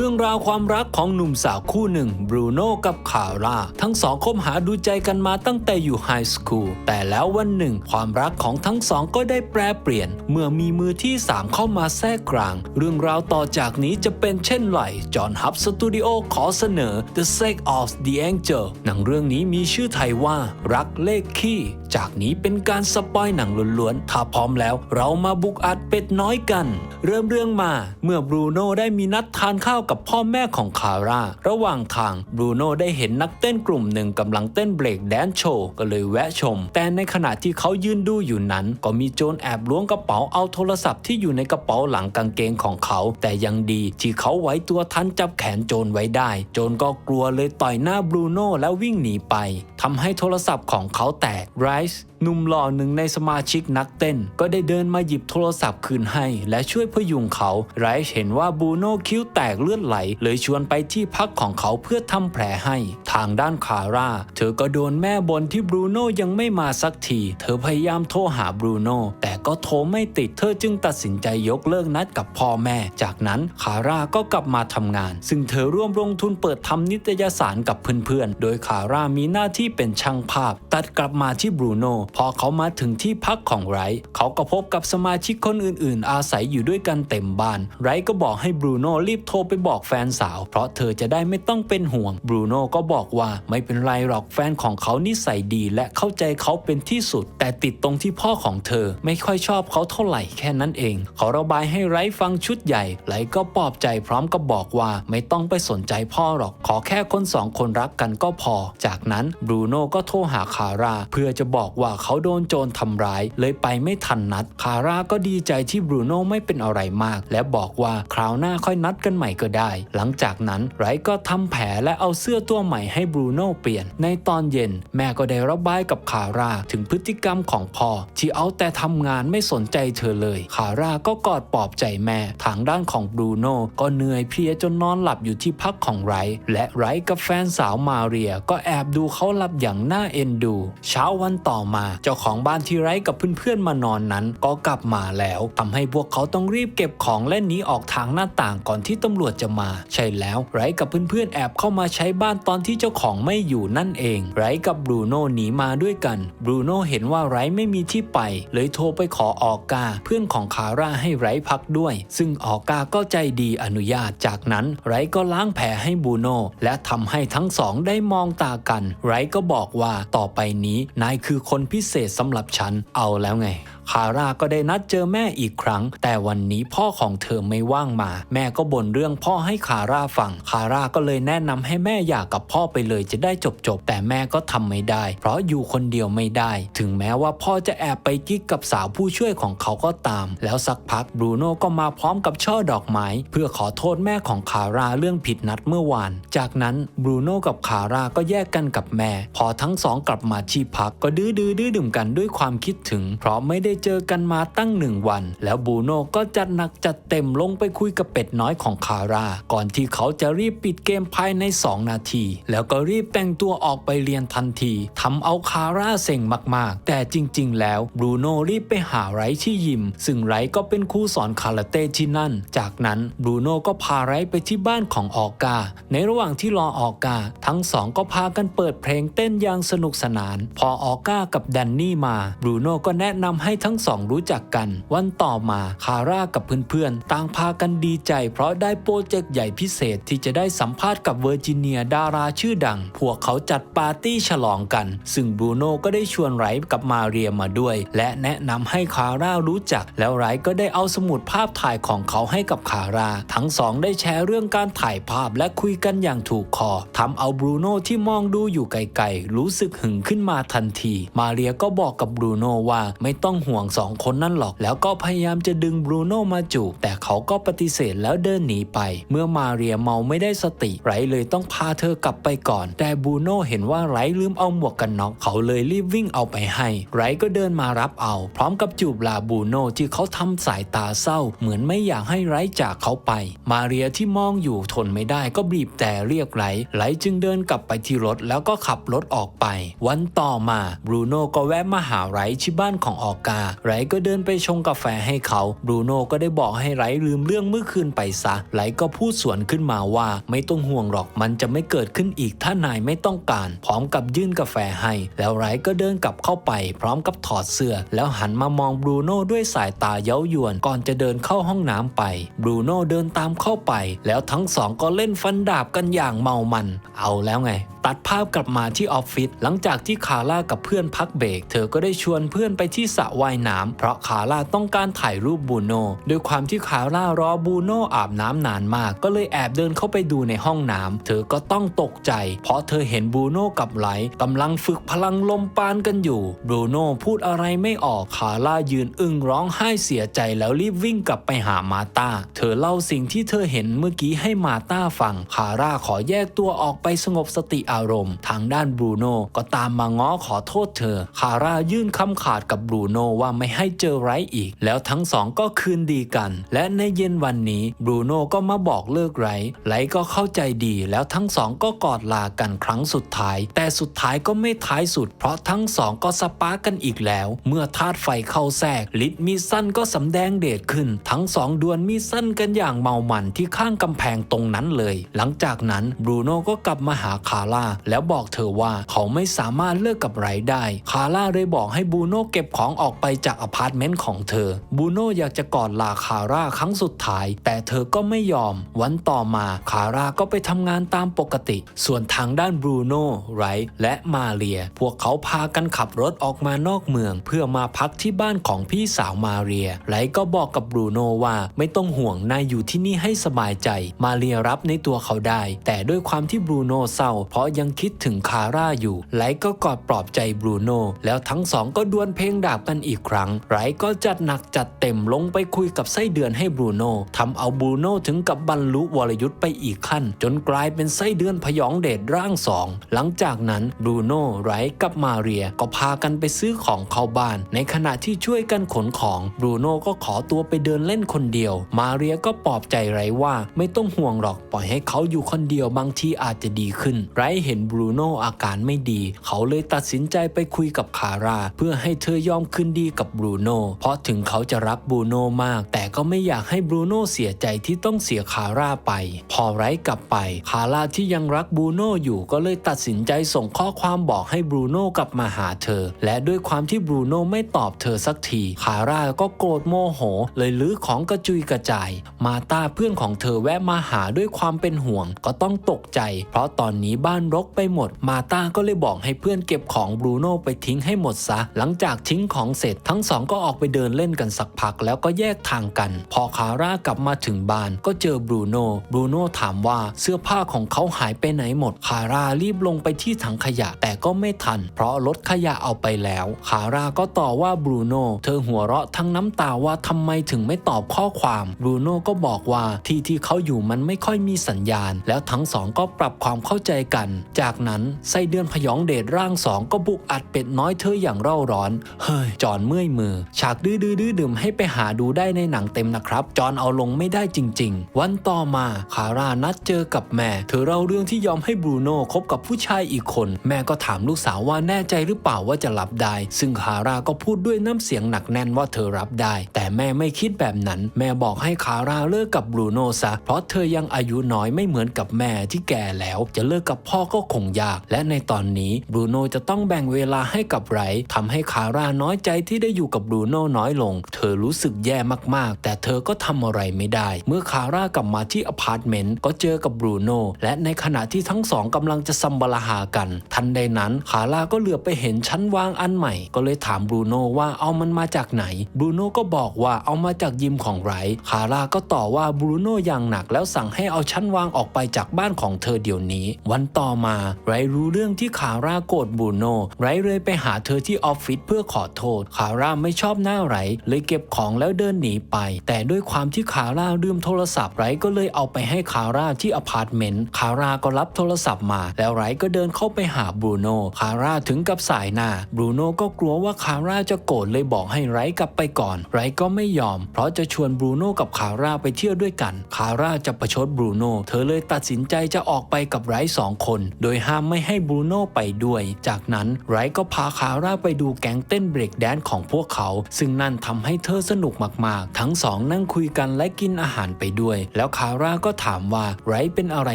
เรื่องราวความรักของหนุ่มสาวคู่หนึ่งบรูโน่กับคาร่าทั้งสองคบหาดูใจกันมาตั้งแต่อยู่ไฮสคูลแต่แล้ววันหนึ่ง ความรักของทั้งสองก็ได้แปรเปลี่ยน เมื่อมีมือที่สามเข้ามาแทรกกลาง เรื่องราวต่อจากนี้จะเป็นเช่นไรจอห์นฮับสตูดิโอขอเสนอ The Sex of the Angel หนังเรื่องนี้มีชื่อไทยว่ารักเลขขี้จากนี้เป็นการสปอยหนังล้วนๆ ถ้าพร้อมแล้ว เรามาบุกอัดเป็ดน้อยกัน เริ่มเรื่องมา เมื่อบรูโน่ได้มีนัดทานข้าวกับพ่อแม่ของคาร่า ระหว่างทางบรูโน่ได้เห็นนักเต้นกลุ่มหนึ่งกำลังเต้นเบรกแดนซ์โชว์ ก็เลยแวะชม แต่ในขณะที่เขายืนดูอยู่นั้น ก็มีโจรแอบล้วงกระเป๋าเอาโทรศัพท์ที่อยู่ในกระเป๋าหลังกางเกงของเขา แต่ยังดีที่เขาไว้ตัวทันจับแขนโจรไว้ได้ โจรก็กลัวเลยต่อยหน้าบรูโน่แล้ววิ่งหนีไปทำให้โทรศัพท์ของเขาแตกไรส์หนุ่มหล่อหนึ่งในสมาชิกนักเต้น ก็ได้เดินมาหยิบโทรศัพท์คืนให้ และช่วยพยุงเขาไรส์เห็นว่าบูโน่คิ้วแตกเลือดไหล เลยชวนไปที่พักของเขาเพื่อทำแผลให้ ทางด้านคาร่า เธอก็โดนแม่บนที่บรูโน่ยังไม่มาสักที เธอพยายามโทรหาบรูโน่แต่ก็โทรไม่ติด เธอจึงตัดสินใจยกเลิกนัดกับพ่อแม่ จากนั้นคาร่าก็กลับมาทำงาน ซึ่งเธอร่วมลงทุนเปิดทำนิตยสารกับเพื่อนๆ โดยคาร่ามีหน้าที่เป็นช่างภาพ ตัดกลับมาที่บรูโน่พอเขามาถึงที่พักของไรเขาก็พบกับสมาชิกคนอื่นๆ อาศัยอยู่ด้วยกันเต็มบ้าน ไรก็บอกให้บรูโน่รีบโทรไปบอกแฟนสาว เพราะเธอจะได้ไม่ต้องเป็นห่วงบรูโน่ก็บอกว่าไม่เป็นไรหรอกแฟนของเขานิสัยดีและเข้าใจเขาเป็นที่สุด แต่ติดตรงที่พ่อของเธอไม่ค่อยชอบเขาเท่าไหร่แค่นั้นเอง เขาระบายให้ไรฟังชุดใหญ่ไรก็ปลอบใจพร้อมกับบอกว่าไม่ต้องไปสนใจพ่อหรอก ขอแค่คนสองคนรักกันก็พอ จากนั้นบรูโน่ก็โทรหาคาร่าเพื่อจะบอกอกว่าเขาโดนโจรทำร้าย เลยไปไม่ทันนัด คาร่าก็ดีใจที่บรูโน่ไม่เป็นอะไรมาก และบอกว่าคราวหน้าค่อยนัดกันใหม่ก็ได้ หลังจากนั้นไรก็ทำแผลและเอาเสื้อตัวใหม่ให้บรูโน่เปลี่ยน ในตอนเย็น แม่ก็ได้ระบายกับคาร่าถึงพฤติกรรมของพ่อที่เอาแต่ทำงานไม่สนใจเธอเลย คาร่าก็กอดปลอบใจแม่ ทางด้านของบรูโน่ก็เหนื่อยเพลียจนนอนหลับอยู่ที่พักของไรและไรกับแฟนสาวมาเรียก็แอบดูเขาหลับอย่างน่าเอ็นดู เช้าวันต่อมา เจ้าของบ้านที่ไรท์กับเพื่อนๆมานอนนั้น ก็กลับมาแล้วทำให้พวกเขาต้องรีบเก็บของและหนีออกทางหน้าต่างก่อนที่ตำรวจจะมา ใช่แล้วไรท์กับเพื่อนๆแอบเข้ามาใช้บ้านตอนที่เจ้าของไม่อยู่นั่นเอง ไรท์กับบรูโน่หนีมาด้วยกันบรูโน่เห็นว่าไรท์ไม่มีที่ไป เลยโทรไปขอออกกา เพื่อนของคาร่าให้ไรท์พักด้วย ซึ่งออกกาก็ใจดีอนุญาตจากนั้น ไรท์ก็ล้างแผลให้บรูโน่และทำให้ทั้งสองได้มองตากัน ไรท์ก็บอกว่าต่อไปนี้นายคือคนพิเศษสำหรับฉันเอาแล้วไง คาร่าก็ได้นัดเจอแม่อีกครั้ง แต่วันนี้พ่อของเธอไม่ว่างมา แม่ก็บ่นเรื่องพ่อให้คาร่าฟัง คาร่าก็เลยแนะนำให้แม่หย่ากับพ่อไปเลยจะได้จบจบแต่แม่ก็ทำไม่ได้ เพราะอยู่คนเดียวไม่ได้ ถึงแม้ว่าพ่อจะแอบไปกิ๊กกับสาวผู้ช่วยของเขาก็ตาม แล้วสักพักบรูโน่ก็มาพร้อมกับช่อดอกไม้ เพื่อขอโทษแม่ของคาร่าเรื่องผิดนัดเมื่อวาน จากนั้นบรูโน่กับคาร่าก็แยกกันกับแม่ พอทั้งสองกลับมาที่พักก็ดื้อดื้อดื้อดื่มกันด้วยความคิดถึง เพราะไม่ได้เจอกันมาตั้งหนึ่งวัน แล้วบูโน่ก็จัดหนักจัดเต็มลงไปคุยกับเป็ดน้อยของคาร่า ก่อนที่เขาจะรีบปิดเกมภายใน 2 นาที แล้วก็รีบแต่งตัวออกไปเรียนทันทีทำเอาคาร่าเซ็งมากๆ แต่จริง ๆ แล้วบูโน่รีบไปหาไรที่ยิม ซึ่งไรก็เป็นครูสอนคาราเต้ที่นั่น จากนั้นบูโน่ก็พาไรไปที่บ้านของออกา ในระหว่างที่รอออกา ทั้งสองก็พากันเปิดเพลงเต้นอย่างสนุกสนาน พอออกากับแดนนี่มาบูโน่ก็แนะนำให้ทั้งั้งสองรู้จักกัน วันต่อมาคาร่ากับเพื่อนๆ ต่างพากันดีใจ เพราะได้โปรเจกต์ใหญ่พิเศษที่จะได้สัมภาษณ์กับเวอร์จิเนียดาราชื่อดัง พวกเขาจัดปาร์ตี้ฉลองกัน ซึ่งบรูโน่ก็ได้ชวนไรกับมาเรียมาด้วย และแนะนำให้คาร่ารู้จัก แล้วไรก็ได้เอาสมุดภาพถ่ายของเขาให้กับคาร่าทั้งสองได้แชร์เรื่องการถ่ายภาพและคุยกันอย่างถูกคอทำเอาบรูโน่ที่มองดูอยู่ไกลๆรู้สึกหึงขึ้นมาทันที มาเรียก็บอกกับบรูโน่ว่าไม่ต้องห่วงสองคนนั่นหรอก แล้วก็พยายามจะดึงบรูโน่มาจูบแต่เขาก็ปฏิเสธแล้วเดินหนีไป เมื่อมาเรียเมาไม่ได้สติไรเลยต้องพาเธอกลับไปก่อน แต่บรูโน่เห็นว่าไรลืมเอาหมวกกันน็อกเขาเลยรีบวิ่งเอาไปให้ ไรก็เดินมารับเอา พร้อมกับจูบลาบรูโน่ที่เขาทำสายตาเศร้า เหมือนไม่อยากให้ไรจากเขาไป มาเรียที่มองอยู่ทนไม่ได้ก็บีบแต่เรียกไรไรจึงเดินกลับไปที่รถแล้วก็ขับรถออกไป วันต่อมาบรูโน่ก็แวะมาหาไรท์ที่บ้านของออกาา ไรก็เดินไปชงกาแฟให้เขาบรูโน่ก็ได้บอกให้ไรลืมเรื่องเมื่อคืนไปซะ ไรก็พูดสวนขึ้นมาว่าไม่ต้องห่วงหรอกมันจะไม่เกิดขึ้นอีกถ้านายไม่ต้องการ พร้อมกับยื่นกาแฟให้ แล้วไรก็เดินกลับเข้าไป พร้อมกับถอดเสื้อ แล้วหันมามองบรูโน่ด้วยสายตาเย้ายวน ก่อนจะเดินเข้าห้องน้ำไปบรูโน่เดินตามเข้าไป แล้วทั้งสองก็เล่นฟันดาบกันอย่างเมามัน เอาแล้วไง ตัดภาพกลับมาที่ออฟฟิศหลังจากที่คาร่ากับเพื่อนพักเบรกเธอก็ได้ชวนเพื่อนไปที่สระว่ายน้ำเพราะคาร่าต้องการถ่ายรูปบูโน่ด้วยความที่คาร่ารอบูโน่อาบน้ำนานมาก ก็เลยแอบเดินเข้าไปดูในห้องน้ำเธอก็ต้องตกใจ เพราะเธอเห็นบูโน่กับไลท์กำลังฝึกพลังลมปานกันอยู่บูโน่พูดอะไรไม่ออกคาร่ายืนอึ้งร้องไห้เสียใจแล้วรีบวิ่งกลับไปหามาตาเธอเล่าสิ่งที่เธอเห็นเมื่อกี้ให้มาตาฟังคาร่าขอแยกตัวออกไปสงบสติอารมณ์ ทางด้านบรูโน่ก็ตามมาง้อขอโทษเธอ คาร่ายื่นคำขาดกับบรูโน่ว่าไม่ให้เจอไรอีก แล้วทั้งสองก็คืนดีกัน และในเย็นวันนี้บรูโน่ก็มาบอกเลิกไรไรก็เข้าใจดี แล้วทั้งสองก็กอดลากันครั้งสุดท้าย แต่สุดท้ายก็ไม่ท้ายสุด เพราะทั้งสองก็สปาร์กันอีกแล้ว เมื่อธาตุไฟเข้าแทรกลิดมีสั้นก็สำแดงเดชขึ้น ทั้งสองดวลมีสั้นกันอย่างเมามันที่ข้างกำแพงตรงนั้นเลย หลังจากนั้นบรูโน่ก็กลับมาหาคาร่าแล้วบอกเธอว่าเขาไม่สามารถเลิกกับไรได้ คาร่าเลยบอกให้บรูโน่เก็บของออกไปจากอพาร์ตเมนต์ของเธอ บูโน่อยากจะกอดลาคาร่าครั้งสุดท้าย แต่เธอก็ไม่ยอม วันต่อมาคาร่าก็ไปทำงานตามปกติ ส่วนทางด้านบรูโน่ไรท์และมาเรีย พวกเขาพากันขับรถออกมานอกเมือง เพื่อมาพักที่บ้านของพี่สาวมาเรียไรท์ก็บอกกับบรูโน่ว่าไม่ต้องห่วงนายอยู่ที่นี่ให้สบายใจ มาเรียรับในตัวเขาได้ แต่ด้วยความที่บรูโน่เศร้า เพราะยังคิดถึงคาร่าอยู่ไลท์ก็กอดปลอบใจบรูโน่แล้วทั้งสองก็ดวลเพลงดาบกันอีกครั้ง ไรก็จัดหนักจัดเต็มลงไปคุยกับไส้เดือนให้บรูโน่ทำเอาบรูโน่ถึงกับบรรลุวรยุทธ์ไปอีกขั้น จนกลายเป็นไส้เดือนพยองเดชร่างสอง หลังจากนั้นบรูโน่ไรกับมาเรียก็พากันไปซื้อของเข้าบ้าน ในขณะที่ช่วยกันขนของบรูโน่ก็ขอตัวไปเดินเล่นคนเดียว มาเรียก็ปลอบใจไรว่าไม่ต้องห่วงหรอกปล่อยให้เขาอยู่คนเดียวบางทีอาจจะดีขึ้น ไรเห็นบรูโน่อาการไม่ดี เขาเลยตัดสินใจไปคุยกับคาร่าเพื่อให้เธอยอมคืนดีกับบรูโน่เพราะถึงเขาจะรักบรูโน่มาก แต่ก็ไม่อยากให้บรูโน่เสียใจที่ต้องเสียคาร่าไป พอไรท์กลับไป คาร่าที่ยังรักบรูโน่อยู่ก็เลยตัดสินใจส่งข้อความบอกให้บรูโน่กลับมาหาเธอ และด้วยความที่บรูโน่ไม่ตอบเธอสักที คาร่าก็โกรธโมโห เลยลื้อของกระจุยกระจาย มาตาเพื่อนของเธอแวะมาหาด้วยความเป็นห่วงก็ต้องตกใจ เพราะตอนนี้บ้านรกไปหมด มาตาก็เลยบอกให้เพื่อนเก็บของบรูโน่ไปทิ้งให้หมดซะ หลังจากทิ้งของเสร็จทั้งสองก็ออกไปเดินเล่นกันสักพักแล้วก็แยกทางกัน พอคาร่ากลับมาถึงบ้านก็เจอบรูโน่บรูโน่ถามว่าเสื้อผ้าของเขาหายไปไหนหมด คาร่ารีบลงไปที่ถังขยะแต่ก็ไม่ทัน เพราะรถขยะเอาไปแล้ว คาร่าก็ต่อว่าบรูโน่เธอหัวเราะทั้งน้ำตาว่าทำไมถึงไม่ตอบข้อความบรูโน่ก็บอกว่าที่ที่เขาอยู่มันไม่ค่อยมีสัญญาณ แล้วทั้งสองก็ปรับความเข้าใจกัน จากนั้นไส้เดือนพยองเดชร่างสองก็บุกอัดเป็ดน้อยเธออย่างเร่าร้อน เฮ้ยจอนเมื่อยมือ ฉากดื้อดื้อดื่มให้ไปหาดูได้ในหนังเต็มนะครับ จอนเอาลงไม่ได้จริง ๆ วันต่อมาคาร่านัดเจอกับแม่ เธอเล่าเรื่องที่ยอมให้บรูโน่คบกับผู้ชายอีกคน แม่ก็ถามลูกสาวว่าแน่ใจหรือเปล่าว่าจะรับได้ ซึ่งคาร่าก็พูดด้วยน้ำเสียงหนักแน่นว่าเธอรับได้ แต่แม่ไม่คิดแบบนั้น แม่บอกให้คาร่าเลิกกับบรูโน่ซะเพราะเธอยังอายุน้อยไม่เหมือนกับแม่ที่แก่แล้ว จะเลิกกับพ่อก็คงยาก และในตอนนี้บรูโน่จะต้องแบ่งเวลาให้กับไรท์ทำให้คาร่าน้อยใจที่ได้อยู่กับบรูโน่น้อยลง เธอรู้สึกแย่มากๆ แต่เธอก็ทำอะไรไม่ได้ เมื่อคาร่ากลับมาที่อพาร์ตเมนต์ก็เจอกับบรูโน่และในขณะที่ทั้งสองกำลังจะซัมบลาหากัน ทันใดนั้นคาร่าก็เหลือไปเห็นชั้นวางอันใหม่ ก็เลยถามบรูโน่ว่าเอามันมาจากไหนบรูโน่ก็บอกว่าเอามาจากยิมของไรคาร่าก็ต่อว่าบรูโน่อย่างหนักแล้วสั่งให้เอาชั้นวางออกไปจากบ้านของเธอเดี๋ยวนี้ วันต่อมาไรรู้เรื่องที่คาร่าโกรธบรูโน่ไรเลยไปหาเธอที่ออฟฟิศเพื่อขอโทษคาร่าไม่ชอบหน้าไรเลยเก็บของแล้วเดินหนีไป แต่ด้วยความที่คาร่าลืมโทรศัพท์ไรก็เลยเอาไปให้คาร่าที่อพาร์ตเมนต์คาร่าก็รับโทรศัพท์มา แล้วไรก็เดินเข้าไปหาบรูโน่คาร่าถึงกับสายหน้าบรูโน่ก็กลัวว่าคาร่าจะโกรธเลยบอกให้ไรกลับไปก่อน ไรก็ไม่ยอม เพราะจะชวนบรูโน่กับคาร่าไปเที่ยวด้วยกัน คาร่าจะประชดบรูโน่เธอเลยตัดสินใจจะออกไปกับไรสองคน โดยห้ามไม่ให้บรูโน่ไปด้วย จากนั้นไรก็พาคาร่าไปดูแก๊งเต้นเบรกแดนของพวกเขา ซึ่งนั่นทำให้เธอสนุกมากๆ ทั้งสองนั่งคุยกันและกินอาหารไปด้วย แล้วคาร่าก็ถามว่าไรเป็นอะไร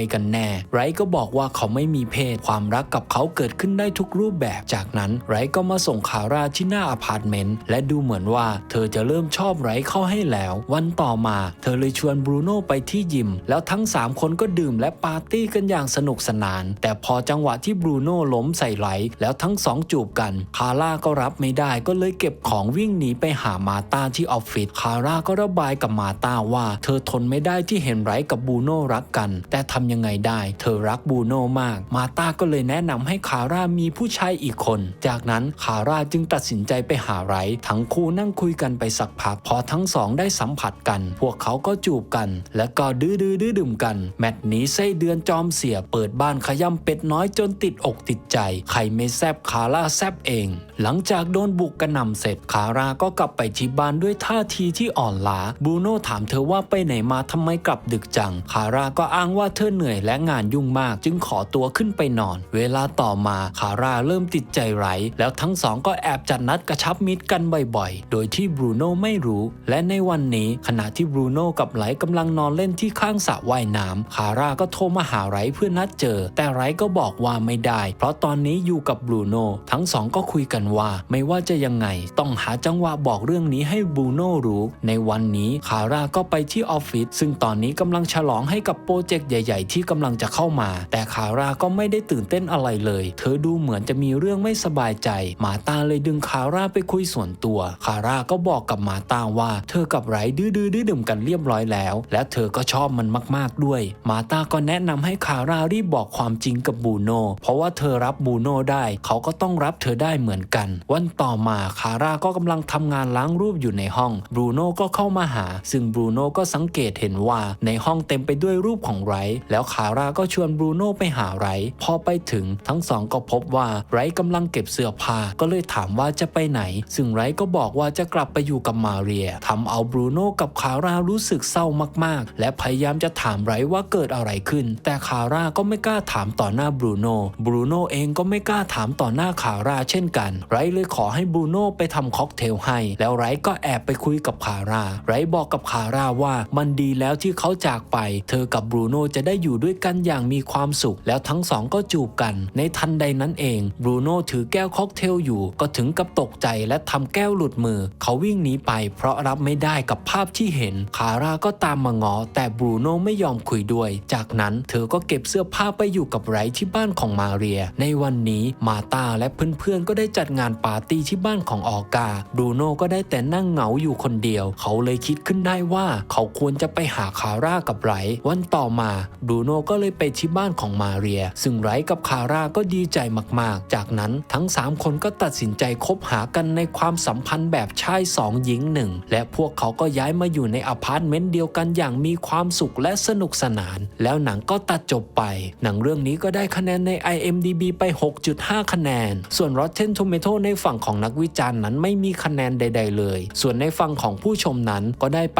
กันแน่ ไรก็บอกว่าเขาไม่มีเพศ ความรักกับเขาเกิดขึ้นได้ทุกรูปแบบ จากนั้นไรก็มาส่งคาร่าที่หน้าอพาร์ตเมนต์และดูเหมือนว่า เธอจะเริ่มชอบไรเข้าให้แล้ว วันต่อมา เธอเลยชวนบรูโน่ไปที่ยิม แล้วทั้ง 3 คนก็ดื่มและปาร์ตี้กันอย่างสนุกสนาน แต่พอจังหวะที่บรูโน่ล้มใส่ไรแล้วทั้งสองจูบกัน คาร่าก็รับไม่ได้ก็เลยเก็บของวิ่งหนีไปหามาตาที่ออฟฟิศคาร่าก็ระบายกับมาตาว่า เธอทนไม่ได้ที่เห็นไรกับบูโน่รักกัน แต่ทำยังไงได้ เธอรักบูโน่มาก มาตาก็เลยแนะนำให้คาร่ามีผู้ชายอีกคน จากนั้นคาร่าจึงตัดสินใจไปหาไรทั้งคู่นั่งคุยกันไปสักพัก พอทั้งสองได้สัมผัสกัน พวกเขาก็จูบกัน และก็ดื้อดื้อดื้อดื่มกัน แมตช์นี้ไส้เดือนจอมเสียเปิดบ้านขย่ำเป็ดน้อยจนติดอกติดใจ ใครไม่แซบคาร่าแซบเอง หลังจากโดนบุกกระหน่ำเสร็จคาร่าก็กลับไปที่บ้านด้วยท่าทีที่อ่อนล้าบูโน่ถามเธอว่าไปไหนมาทำไมกลับดึกจัง คาร่าก็อ้างว่าเธอเหนื่อยและงานยุ่งมาก จึงขอตัวขึ้นไปนอน เวลาต่อมาคาร่าเริ่มติดใจไร้แล้วทั้งสองก็แอบจัดนัดกระชับมิตรกันบ่อยๆ โดยที่บรูโน่ไม่รู้ และในวันนี้ขณะที่บรูโน่กับไหลกำลังนอนเล่นที่ข้างสระว่ายน้ำคาร่าก็โทรมาหาไรเพื่อนัดเจอ แต่ไรก็บอกว่าไม่ได้ เพราะตอนนี้อยู่กับบรูโน่ทั้งสองก็คุยกันว่าไม่ว่าจะยังไงต้องหาจังหวะบอกเรื่องนี้ให้บูโน่รู้ ในวันนี้คาร่าก็ไปที่ออฟฟิศซึ่งตอนนี้กำลังฉลองให้กับโปรเจกต์ใหญ่ ๆ ที่กำลังจะเข้ามา แต่คาร่าก็ไม่ได้ตื่นเต้นอะไรเลย เธอดูเหมือนจะมีเรื่องไม่สบายใจ มาตาเลยดึงคาร่าไปคุยส่วนตัว คาร่าก็บอกกับมาตาว่า เธอกับไรดื้อดื้อดื่มกันเรียบร้อยแล้ว และเธอก็ชอบมันมากๆด้วย มาตาก็แนะนำให้คาร่ารีบบอกความจริงกับบูโน่เพราะว่าเธอรับบูโน่ได้ เขาก็ต้องรับเธอได้เหมือนกัน วันต่อมาคาร่าก็กำลังทำงานล้างรูปอยู่ในห้อง บรูโน่ก็เข้ามาหา ซึ่งบรูโน่ก็สังเกตเห็นว่าในห้องเต็มไปด้วยรูปของไร แล้วคาร่าก็ชวนบรูโน่ไปหาไร พอไปถึงทั้งสองก็พบว่าไรกำลังเก็บเสื้อผ้า ก็เลยถามว่าจะไปไหน ซึ่งไรก็บอกว่าจะกลับไปอยู่กับมาเรียทำเอาบรูโน่กับคาร่ารู้สึกเศร้ามากๆ และพยายามจะถามไรว่าเกิดอะไรขึ้น แต่คาร่าก็ไม่กล้าถามต่อหน้าบรูโน่บรูโน่เองก็ไม่กล้าถามต่อหน้าคาร่าเช่นกัน ไรเลยขอให้บรูโน่ไปทำค็อกเทลให้ แล้วไรก็แอบไปคุยกับคาร่าไรบอกกับคาร่าว่ามันดีแล้วที่เขาจากไป เธอกับบรูโน่จะได้อยู่ด้วยกันอย่างมีความสุข แล้วทั้งสองก็จูบกัน ในทันใดนั้นเองบรูโน่ถือแก้วค็อกเทลอยู่ ก็ถึงกับตกใจและทำแก้วหลุดมือ เขาวิ่งหนีไป เพราะรับไม่ได้กับภาพที่เห็นคาร่าก็ตามมางอ แต่บรูโน่ไม่ยอมคุยด้วย จากนั้นเธอก็เก็บเสื้อผ้าไปอยู่กับไรท์ที่บ้านของมาเรีย ในวันนี้มาตาและเพื่อนๆก็ได้จัดงานปาร์ตี้ที่บ้านของออกาบรูโน่ก็ได้แต่นั่งเหงาอยู่คนเดียว เขาเลยคิดขึ้นได้ว่าเขาควรจะไปหาคาร่ากับไรวันต่อมาบรูโน่ก็เลยไปที่บ้านของมาเรีย ซึ่งไรกับคาร่าก็ดีใจมากๆ จากนั้นทั้ง 3 คนก็ตัดสินใจคบหากันในความสัมพันธ์แบบชายสองหญิงหนึ่งและพวกเขาก็ย้ายมาอยู่ในอพาร์ตเมนต์เดียวกันอย่างมีความสุขและสนุกสนาน แล้วหนังก็ตัดจบไป หนังเรื่องนี้ก็ได้คะแนนใน IMDB ไป 6.5 คะแนน ส่วน Rotten Tomato ในฝั่งของนักวิจารณ์นั้นไม่มีคะแนนใด ๆ เลย ส่วนในฝั่งของผู้ชมนั้นก็ได้ไป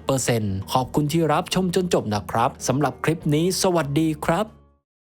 61%ขอบคุณที่รับชมจนจบนะครับสำหรับคลิปนี้ สวัสดีครับ